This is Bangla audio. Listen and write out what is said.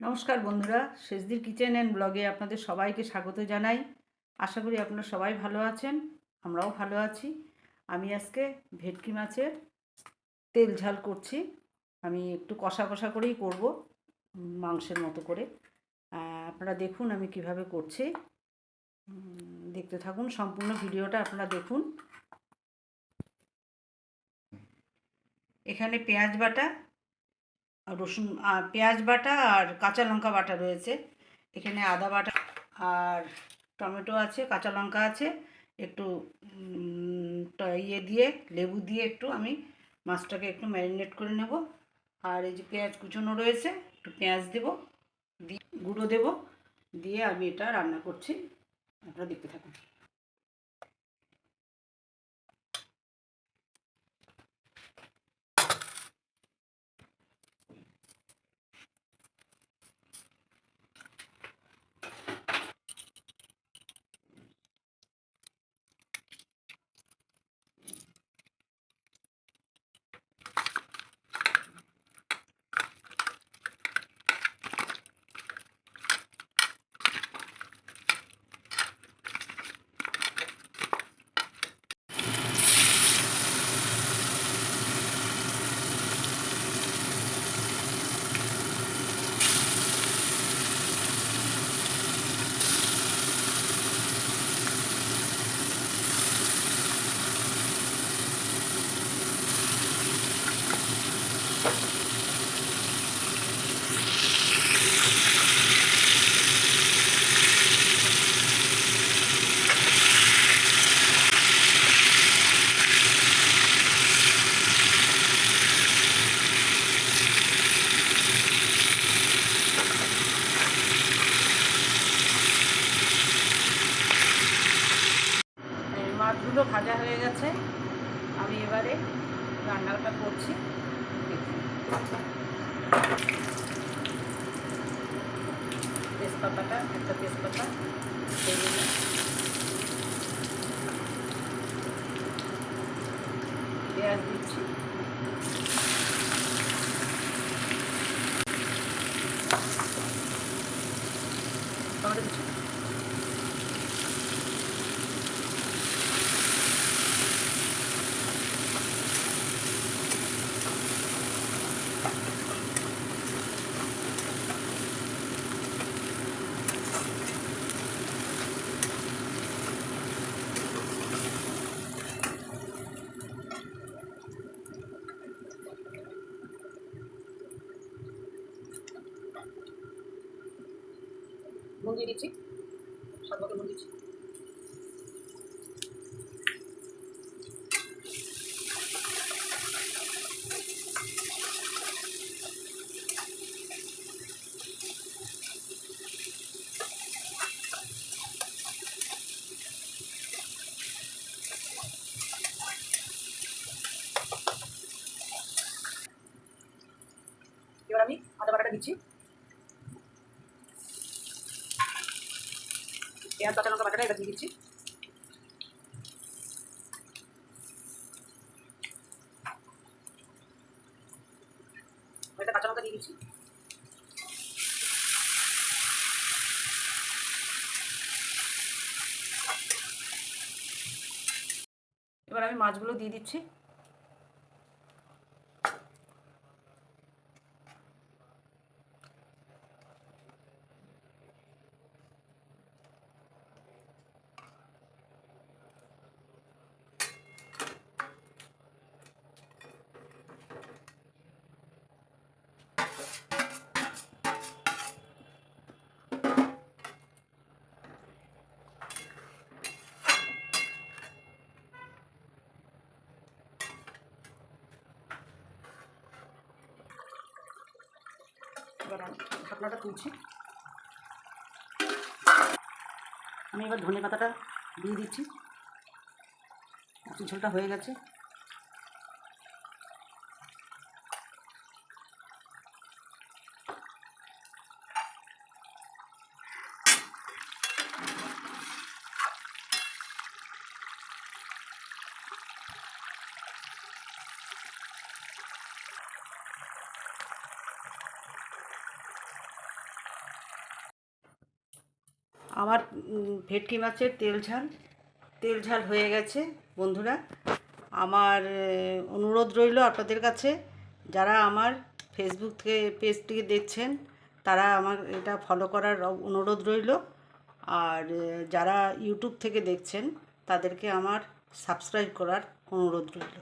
নমস্কার বন্ধুরা শেষদির কিচেন অ্যান্ড ব্লগে আপনাদের সবাইকে স্বাগত জানাই। আশা করি আপনারা সবাই ভালো আছেন, আমরাও ভালো আছি। আমি আজকে ভেটকি মাছের তেল ঝাল করছি। আমি একটু কষা কষা করেই করব, মাংসের মতো করে। আপনারা দেখুন আমি কীভাবে করছি। দেখতে থাকুন, সম্পূর্ণ ভিডিওটা আপনারা দেখুন। এখানে পেঁয়াজ বাটা রসুন, আর পেঁয়াজ বাটা আর কাঁচা লঙ্কা বাটা রয়েছে। এখানে আদা বাটা আর টমেটো আছে, কাঁচা লঙ্কা আছে। একটু ইয়ে দিয়ে, লেবু দিয়ে একটু আমি মাছটাকে একটু ম্যারিনেট করে নেব। আর এই যে পেঁয়াজ কুচোনো রয়েছে, একটু পেঁয়াজ দেব, দিয়ে গুঁড়ো দেব। দিয়ে আমি এটা রান্না করছি। আপনারা দেখতে থাকুন। মাছগুলো ভাজা হয়ে গেছে। আমি এবারে রান্নাটা করছি। তেজপাতাটা একটা তেজপাতা দিয়ে দিলাম। পেঁয়াজ দিচ্ছি টমেটো দিচ্ছি নুন দিয়ে দিচ্ছি সব মতো নুন দিচ্ছি এবার আমি আদা বাটাটা দিচ্ছি। পেঁয়াজ কাঁচা লঙ্কা বাটাটা এবার দিয়ে কাঁচা লঙ্কা দিয়ে দিচ্ছি। এবার আমি মাছগুলো দিয়ে দিচ্ছি। এবার ঢাকনাটা তুলছি। আমি এবার ধনে পাতাটা দিয়ে দিচ্ছি। ঝোলটা হয়ে গেছে। আমার ভেটকি মাছের তেল ঝাল তেল ঝাল হয়ে গেছে, বন্ধুরা। আমার অনুরোধ রইল আপনাদের কাছে, যারা আমার ফেসবুক থেকে, পেজটিকে দেখছেন, তারা আমার এটা ফলো করার অনুরোধ রইল। আর যারা ইউটিউব থেকে দেখছেন, তাদেরকে আমার সাবস্ক্রাইব করার অনুরোধ রইল।